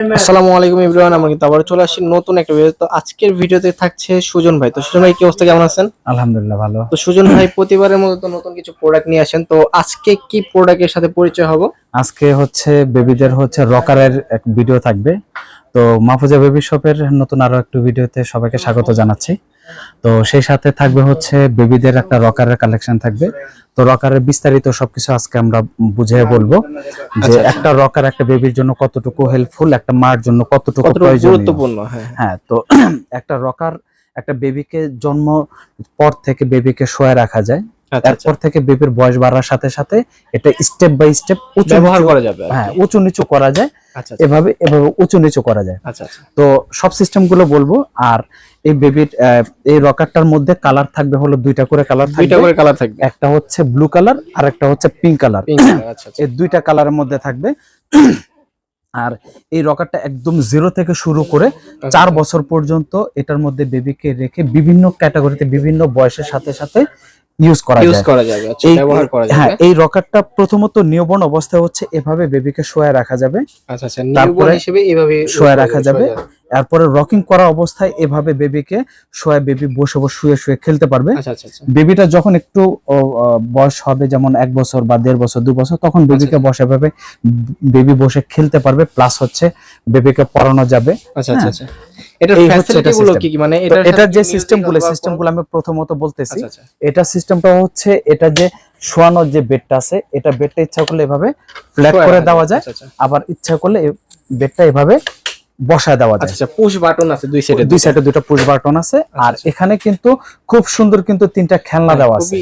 আসসালামু আলাইকুম আমরা কিন্তু আবার চলে আসছি নতুন একটা ভিডিও তো। আজকের ভিডিওতে থাকছে সুজন ভাই। তো সুজন ভাই কি অবস্থা? কেমন আছেন? আলহামদুলিল্লাহ ভালো। তো সুজন ভাই প্রতিবারের মতো তো নতুন কিছু প্রোডাক্ট নিয়ে আসেন। তো আজকে কি প্রোডাক্টের সাথে পরিচয় হব? আজকে হচ্ছে বেবিদের হচ্ছে রকারের এক ভিডিও থাকবে। তো মাহফুজা বেবি শপের নতুন আরও একটু ভিডিওতে সবাইকে স্বাগত জানাচ্ছি। তো সেই সাথে থাকবে হচ্ছে বেবিদের একটা রকারের কালেকশন থাকবে। তো রকারের বিস্তারিত সবকিছু আজকে আমরা বুঝিয়ে বলব যে আচ্ছা, আচ্ছা। একটা রকার একটা বেবির জন্য কতটুকু হেল্পফুল একটা মার জন্য কতটুকু কতটা গুরুত্বপূর্ণ হ্যাঁ হ্যাঁ। তো একটা রকার একটা বেবিকে জন্ম পর থেকে বেবিকে শোয়া রাখা যায়। আচ্ছা আচ্ছা। থেকে বেবির বয়স বাড়ার সাথে সাথে এটা স্টেপ বাই স্টেপ উঁচু ব্যবহার করা যাবে হ্যাঁ উঁচু নিচু করা যায়। এভাবে এভাবে উঁচু নিচু করা যায়। আচ্ছা আচ্ছা। তো সব সিস্টেমগুলো বলব আর এই বেবির এই রকারটার মধ্যে কালার থাকবে হলো দুইটা করে কালার দুইটা করে কালার থাকবে। একটা হচ্ছে ব্লু কালার আর একটা হচ্ছে পিঙ্ক কালার। আচ্ছা আচ্ছা। এই দুইটা কালারের মধ্যে থাকবে। আর এই রকারটা একদম জিরো থেকে শুরু করে চার বছর পর্যন্ত এটার মধ্যে বেবিকে রেখে বিভিন্ন ক্যাটাগরিতে বিভিন্ন বয়সের সাথে সাথে ইউজ করা ইউজ করা যাবে আচ্ছা এই ব্যবহার করা যাবে। হ্যাঁ এই রকারটা প্রথমত নিয়বন অবস্থায় হচ্ছে এভাবে বেবিকে শোয়া রাখা যাবে। আচ্ছা আচ্ছা নিউবর্ন হিসেবে এভাবে শোয়া রাখা যাবে। এরপরে রকিং করা অবস্থায় এভাবে বেবিকে শোয়া বেবি বসে বসে শুয়ে শুয়ে খেলতে পারবে। আচ্ছা আচ্ছা আচ্ছা। বেবিটা যখন একটু বয়স হবে যেমন এক বছর বা দেড় বছর দু বছর তখন বেবিকে বসে ভাবে বেবি বসে খেলতে পারবে প্লাস হচ্ছে বেবিকে পড়ানো যাবে। আচ্ছা আচ্ছা ফ্যাসিলিটি এটা মানে যে কি সিস্টেমগুলো সিস্টেমগুলো আমি প্রথমত বলতেছি এটা সিস্টেমটা হচ্ছে এটা যে শোয়ানোর যে বেডটা আছে এটা বেডটা ইচ্ছা করলে এভাবে ফ্ল্যাট করে দেওয়া যায়। আবার ইচ্ছা করলে বেডটা এভাবে বসায় দেওয়া যায়। আচ্ছা আচ্ছা পুশ বাটন আছে দুই সাইডে দুই সাইডে দুটো পুশ বাটন আছে। আর আচ্ছা। এখানে কিন্তু খুব সুন্দর কিন্তু তিনটা খেলনা দেওয়া আছে।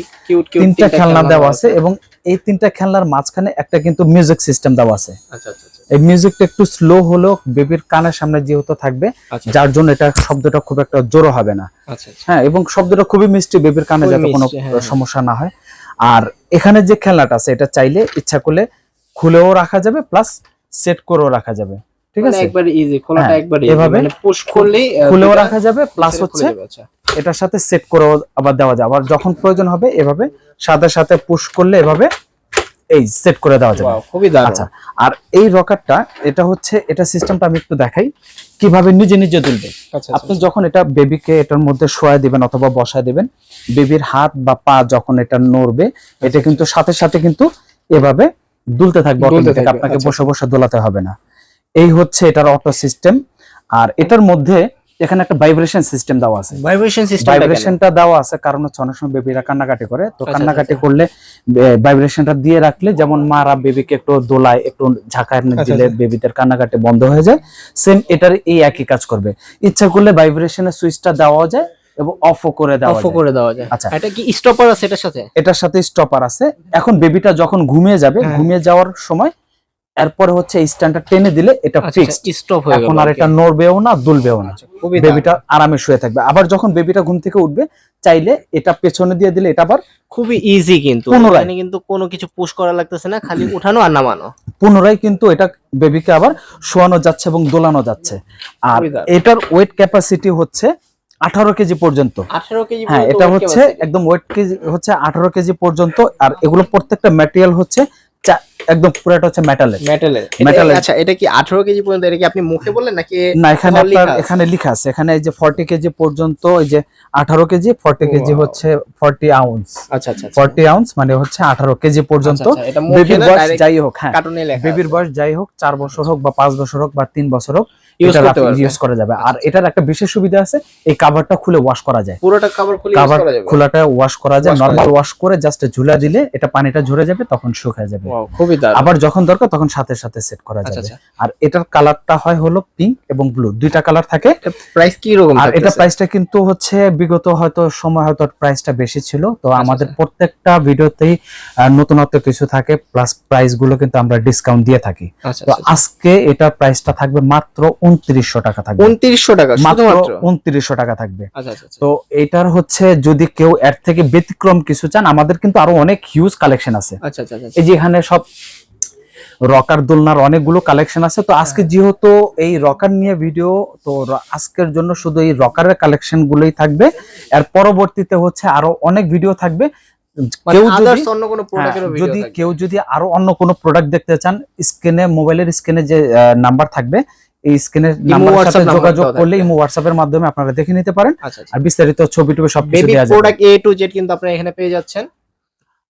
তিনটা খেলনা দেওয়া আছে এবং এই তিনটা খেলনার মাঝখানে একটা কিন্তু মিউজিক সিস্টেম দেওয়া আছে। আচ্ছা আচ্ছা আচ্ছা। এই মিউজিকটা একটু স্লো হলেও বেবির কানের সামনে যেহেতু থাকবে আচ্ছা যার জন্য এটা শব্দটা খুব একটা জোরো হবে না। আচ্ছা আচ্ছা। হ্যাঁ এবং শব্দটা খুবই মিষ্টি বেবির কানে যাতে কোনো হ্যাঁ, হ্যাঁ। সমস্যা না হয়। আর এখানে যে খেলনাটা আছে এটা চাইলে ইচ্ছা করলে খুলেও রাখা যাবে প্লাস সেট করেও রাখা যাবে। ঠিক মানে আছে? একবারে ইজি খোলাটা হ্যাঁ, একবারে এভাবে মানে পুশ করলেই আহ, খুলেও রাখা যাবে প্লাস হচ্ছে আচ্ছা। এটার সাথে সেট করেও আবার দেওয়া যায়। আবার যখন প্রয়োজন হবে এভাবে সাথে সাথে পুশ করলে এভাবে এই সেট করে দেওয়া যাবে। খুবই দারুণ। আচ্ছা আর এই রকারটা এটা হচ্ছে এটা সিস্টেমটা আমি একটু দেখাই কীভাবে নিজে নিজে দুলবে। আচ্ছা আপনি যখন এটা বেবিকে এটার মধ্যে শোয়া দিবেন অথবা বসায় দিবেন বেবির হাত বা পা যখন এটা নড়বে এটা কিন্তু সাথে সাথে কিন্তু এভাবে দুলতে থাকবে আপনাকে আচ্ছা। বসে বসে দোলাতে হবে না। এই হচ্ছে এটার অটো সিস্টেম আর এটার মধ্যে এখানে একটা ভাইব্রেশন সিস্টেম দেওয়া আছে ভাইব্রেশন সিস্টেম ভাইব্রেশনটা দেওয়া আছে কারণ হচ্ছে অনেক সময় বেবিরা কান্নাকাটি করে তো আচ্ছা, কান্নাকাটি আচ্ছা। করলে ভাইব্রেশনটা দিয়ে রাখলে যেমন মারা বেবিকে একটু দোলায় একটু ঝাঁকায় আচ্ছা, দিলে আচ্ছা। বেবিদের কান্নাকাটি বন্ধ হয়ে যায় সেম এটার এই একই কাজ করবে ইচ্ছা করলে ভাইব্রেশনের সুইচটা দেওয়া যায় এবং অফও করে দেওয়া অফ করে দেওয়া যায় আচ্ছা। এটা কি স্টপার আছে এটার সাথে এটার সাথে স্টপার আছে এখন বেবিটা যখন ঘুমিয়ে যাবে হ্যাঁ। ঘুমিয়ে যাওয়ার সময় এরপরে হচ্ছে স্ট্যান্ডটা টেনে দিলে এটা আচ্ছা ফিক্সড স্টপ হয়ে গেল এখন আর এটা নড়বেও না দুলবেও না। আচ্ছা, বেবিটা আরামে শুয়ে থাকবে। আবার যখন বেবিটা ঘুম থেকে উঠবে চাইলে এটা পেছনে দিয়ে দিলে এটা আবার খুবই ইজি কিন্তু। পুনরায়। এখানে কিন্তু কোনো কিছু পুশ করা লাগতেছে না খালি উঠানো আর নামানো। পুনরায় কিন্তু এটা বেবিকে আবার শোয়ানো যাচ্ছে এবং দোলানো যাচ্ছে। আর এটার ওয়েট ক্যাপাসিটি হচ্ছে আঠারো কেজি পর্যন্ত। 18 কেজি হ্যাঁ এটা হচ্ছে একদম ওয়েট কেজি হচ্ছে আঠারো কেজি পর্যন্ত। আর এগুলো প্রত্যেকটা ম্যাটেরিয়াল হচ্ছে একদম পুরোটা হচ্ছে মেটালের মেটালের এর। আচ্ছা এটা কি 18 কেজি পর্যন্ত এটা কি আপনি মুখে বললেন নাকি না এখানে আপনার এখানে লেখা আছে। এখানে এই যে ফর্টি কেজি পর্যন্ত এই যে আঠারো কেজি ফর্টি কেজি হচ্ছে ফর্টি আউন্স আচ্ছা আচ্ছা ফর্টি আউন্স মানে হচ্ছে আঠারো কেজি পর্যন্ত। আচ্ছা, আচ্ছা, বেবির বয়স যাই হোক হ্যাঁ। কার্টুনে লেখা বেবির বয়স যাই হোক চার বছর হোক বা পাঁচ বছর হোক বা তিন বছর হোক ইউজ করা যাবে। আর এটার একটা বিশেষ সুবিধা আছে এই কাভারটা খুলে ওয়াশ করা যায়। পুরোটা কভার খুলে ইউজ করা যাবে? খোলাটা ওয়াশ করা যায়। নরমাল ওয়াশ করে জাস্ট ঝুলা দিলে এটা পানিটা ঝরে যাবে তখন শুকায় যাবে। খুবই আবার যখন দরকার তখন সাথে সাথে সেট করা আচ্ছা যাবে। আচ্ছা। আর এটার কালারটা হয় হলো পিঙ্ক এবং ব্লু দুইটা কালার থাকে। প্রাইস কি রকম আর এটা প্রাইসটা কিন্তু হচ্ছে বিগত হয়তো সময় হয়তো প্রাইসটা বেশি ছিল। তো আমাদের আচ্ছা। প্রত্যেকটা ভিডিওতেই নতুনত্ব কিছু থাকে প্লাস প্রাইসগুলো কিন্তু আমরা ডিসকাউন্ট দিয়ে থাকি। তো আজকে এটার প্রাইসটা থাকবে মাত্র উনত্রিশশো টাকা থাকবে। 2900 টাকা মাত্র শুধুমাত্র? উনত্রিশশো টাকা থাকবে। তো এটার হচ্ছে যদি কেউ এর থেকে ব্যতিক্রম কিছু চান আমাদের কিন্তু আরও অনেক হিউজ কালেকশন আছে। আচ্ছা আচ্ছা আচ্ছা। এই যে এখানে সব রকার দোলনার অনেকগুলো কালেকশন আছে। তো আজকে হ্যাঁ। যেহেতু এই রকার নিয়ে ভিডিও তো আজকের জন্য শুধু এই রকারের কালেকশন গুলোই থাকবে। এর পরবর্তীতে হচ্ছে আরও অনেক ভিডিও থাকবে। মানে কেউ যদি others অন্য কোনো হ্যাঁ, যদি কেউ যদি আরও অন্য কোনো প্রোডাক্ট দেখতে চান স্ক্রিনে মোবাইলের স্ক্রিনে যে নাম্বার থাকবে এই স্ক্রিনের ইমো নাম্বারের সাথে যোগাযোগ করলে ইমো হোয়াটসঅ্যাপের মাধ্যমে আপনারা দেখে নিতে পারেন। আচ্ছা আচ্ছা। আর বিস্তারিত ছবি টবি সবকিছু বেবি দেওয়া যাবে। প্রোডাক্ট এ টু জেড কিন্তু আপনারা এখানে পেয়ে যাচ্ছেন।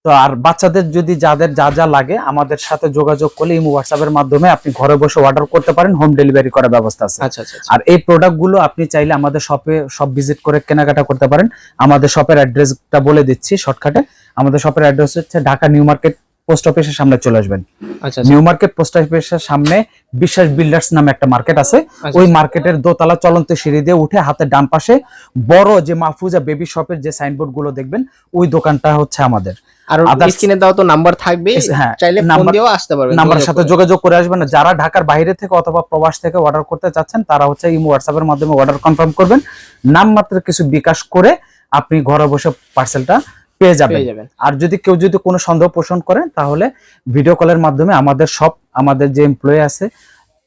তো আর বাচ্চাদের যদি যাদের যা যা লাগে আমাদের সাথে যোগাযোগ করলে ইমো হোয়াটসঅ্যাপের মাধ্যমে আপনি ঘরে বসে অর্ডার করতে পারেন হোম ডেলিভারি করার ব্যবস্থা আছে। আচ্ছা আচ্ছা আচ্ছা। আর এই প্রোডাক্টগুলো আপনি চাইলে আমাদের শপে সব ভিজিট করে কেনাকাটা করতে পারেন। আমাদের শপের অ্যাড্রেসটা বলে দিচ্ছি শর্টকাটে আমাদের শপের অ্যাড্রেস হচ্ছে ঢাকা নিউ মার্কেট পোস্ট অফিসের সামনে চলে আসবেন। আচ্ছা আচ্ছা। নিউ মার্কেট পোস্ট অফিসের সামনে বিশ্বাস বিল্ডার্স নামে একটা মার্কেট আছে। আচ্ছা, ওই। মার্কেটের দোতলা চলন্ত সিঁড়ি দিয়ে উঠে হাতে ডান পাশে বড় যে মাহফুজা বেবি শপের যে সাইনবোর্ডগুলো দেখবেন ওই দোকানটা হচ্ছে আমাদের। আর স্ক্রিনে দেওয়া তো নাম্বার থাকবে হ্যাঁ চাইলে ফোন নাম্বার দিয়েও আসতে পারবেন নাম্বারের সাথে যোগাযোগ করে আসবেন। যারা ঢাকার বাইরে থেকে অথবা প্রবাস থেকে অর্ডার করতে চাচ্ছেন তারা হচ্ছে ইমো হোয়াটসঅ্যাপের মাধ্যমে অর্ডার কনফার্ম করবেন। নাম মাত্র কিছু বিকাশ করে আপনি ঘরে বসে পার্সেলটা পেয়ে যাবেন। আর যদি কেউ যদি কোনো সন্দেহ পোষণ করেন তাহলে ভিডিও কলের মাধ্যমে আমাদের সব আমাদের যে এমপ্লয়ি আছে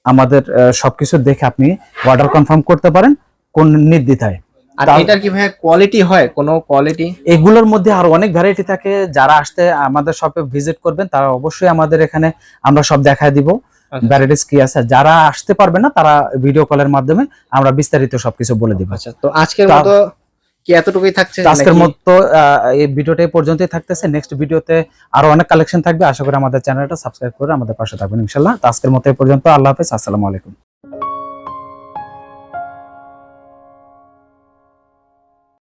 আমাদের সবকিছু দেখে আপনি অর্ডার কনফার্ম করতে পারেন কোন নির্দ্বিধায়। আর এটার কি ভাই কোয়ালিটি হয়? কোনো কোয়ালিটি এগুলোর মধ্যে আরও অনেক ভ্যারাইটি থাকে। যারা আসতে আমাদের শপে ভিজিট করবেন তারা অবশ্যই আমাদের এখানে আমরা সব দেখায় দিব। ভ্যারাইটিস কি আছে? যারা আসতে পারবে না তারা ভিডিও কলের মাধ্যমে আমরা বিস্তারিত সবকিছু বলে দিব। আচ্ছা তো আজকের মতো কি এতটুকুই থাকছে আজকের? মতো এই ভিডিওটা এই পর্যন্তই থাকতেছে। নেক্সট ভিডিওতে আরও অনেক কালেকশন থাকবে। আশা করি আমাদের চ্যানেলটা সাবস্ক্রাইব করে আমাদের পাশে থাকবেন ইনশাল্লাহ তো আজকের মতো এই পর্যন্ত। আল্লাহ হাফেজ। আসসালামু আলাইকুম।